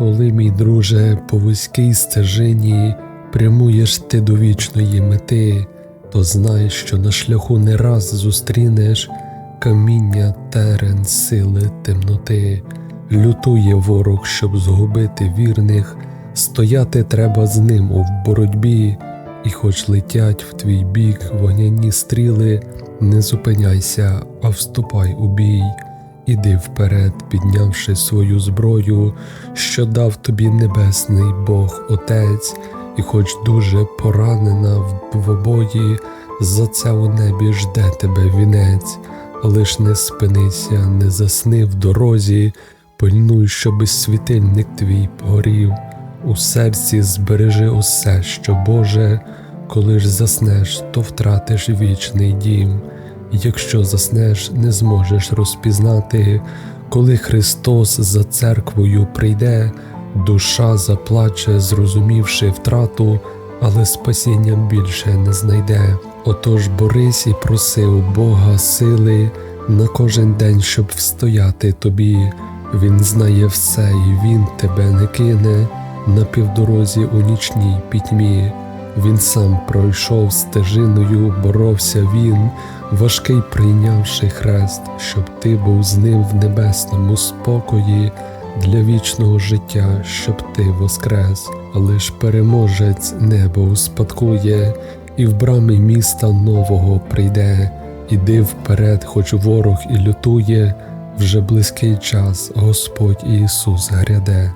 Коли, мій друже, по вузькій стежині прямуєш ти до вічної мети, то знай, що на шляху не раз зустрінеш каміння, терен, сили, темноти. Лютує ворог, щоб згубити вірних, стояти треба з ним у боротьбі, і хоч летять в твій бік вогняні стріли, не зупиняйся, а вступай у бій. Іди вперед, піднявши свою зброю, що дав тобі небесний Бог Отець, і хоч дуже поранена в двобої, за це у небі жде тебе вінець, лиш не спинися, не засни в дорозі, пильнуй, щоби світильник твій горів, у серці збережи усе, що Боже, коли ж заснеш, то втратиш вічний дім. Якщо заснеш, не зможеш розпізнати, коли Христос за церквою прийде, душа заплаче, зрозумівши втрату, але спасіння більше не знайде. Отож борись і проси у Бога сили на кожен день, щоб встояти тобі. Він знає все, і він тебе не кине на півдорозі у нічній пітьмі. Він сам пройшов стежиною, боровся він, важкий прийнявши хрест, щоб ти був з ним в небесному спокої для вічного життя, щоб ти воскрес, але ж переможець небо успадкує, і в брамі міста нового прийде. Іди вперед, хоч ворог і лютує, вже близький час Господь Ісус гряде.